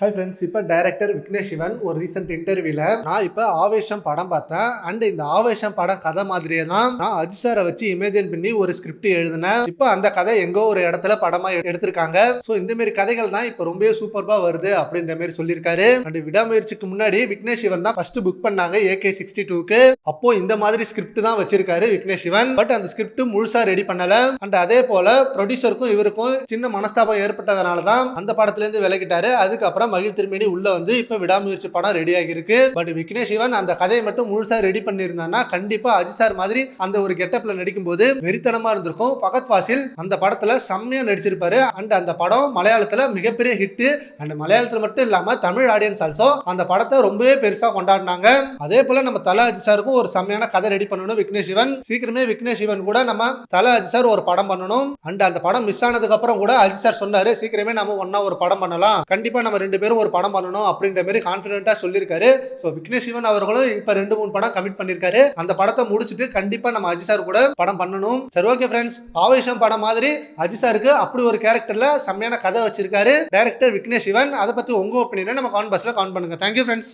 Hi friends இப்போ director Vignesh Shivan ஒரு recent இன்டர்வியூல நான் இப்போ ஆவேஷம் படம் பார்த்தேன். அண்ட் இந்த ஆவேஷம் படம் கதை மாதிரியே தான் நான் அஜிசாரை சாரை வச்சு இமேஜின் பண்ணி ஒரு ஸ்கிரிப்ட் எழுதினேன். இப்போ அந்த கதை எங்கோ ஒரு இடத்துல படமா எடுத்திருக்காங்க. ஸோ இந்த மாதிரி கதைகள் தான் இப்போ ரொம்பவே சூப்பர்பா வருது அப்படின்ற மாதிரி சொல்லியிருக்காரு. அண்ட் விடாமுயற்சிக்கு முன்னாடி விக்னேஷ் சிவன் தான் ஃபர்ஸ்ட் புக் பண்ணாங்க ஏகே சிக்ஸ்டி டூக்கு அப்போ இந்த மாதிரி ஸ்கிரிப்ட் தான் வச்சிருக்காரு விக்னேஷ் சிவன் பட் அந்த ஸ்கிரிப்ட் முழுசா ரெடி பண்ணல. அண்ட் அதே போல ப்ரொடியூசருக்கும் இவருக்கும் சின்ன மனஸ்தாபம் ஏற்பட்டதனால தான் அந்த படத்துல இருந்து விலகிட்டாரு. அதுக்கப்புறம் மகிழ் திருமணி உள்ள வந்து இப்ப விடாமுயற்சி படம் ரெடி ஆகியிருக்கு. பட் விக்னேஷ் சிவன் அந்த கதையை மட்டும் முழுசா ரெடி பண்ணியிருந்தான்னா கண்டிப்பா அஜித் சார் மாதிரி அந்த ஒரு கெட்டப்ல நடிக்கும் போது வெறித்தனமா இருந்திருக்கும். பகத் வாசில் அந்த படத்துல செம்மையா நடிச்சிருப்பாரு. அண்ட் அந்த படம் மலையாளத்துல மிகப்பெரிய ஹிட் அண்ட் மலையாளத்துல மட்டும் இல்லாம தமிழ் ஆடியன்ஸ் ஆல்சோ அந்த படத்தை ரொம்பவே பெருசா கொண்டாடினாங்க. அதே போல நம்ம தல அஜித் சாருக்கும் ஒரு செம்மையான கதை ரெடி பண்ணணும் விக்னேஷ் சிவன். சீக்கிரமே விக்னேஷ் சிவன் கூட நம்ம தல அஜித் சார் ஒரு படம் பண்ணணும். அண்ட் அந்த படம் மிஸ் ஆனதுக்கு அப்புறம் கூட அஜித் சார் சொன்னாரு சீக்கிரமே நம்ம ஒன்னா ஒரு படம் பண்ணலாம். கண்டிப்பா நம்ம ரெண்டு பேரும் ஒரு படம் பண்ணணும் அப்படின்ற மாதிரி கான்ஃபிடென்ட்டாக சொல்லியிருக்காரு. ஸோ விக்னேஷ் சிவன் அவர்களும் இப்ப ரெண்டு மூணு படம் கமிட் பண்ணியிருக்காரு. அந்த படத்தை முடிச்சுட்டு கண்டிப்பா நம்ம அஜித் சார் கூட படம் பண்ணணும். சரி ஓகே ஃப்ரெண்ட்ஸ் ஆவேஷம் படம் மாதிரி அஜித் சாருக்கு அப்படி ஒரு கேரக்டர்ல செம்மையான கதை வச்சிருக்காரு. டேரக்டர் விக்னேஷ் சிவன். அதை பத்தி உங்க ஒப்பீனியனை நம்ம கான் பஸ்ஸில் கவுண்ட் பண்ணுங்க. Thank you friends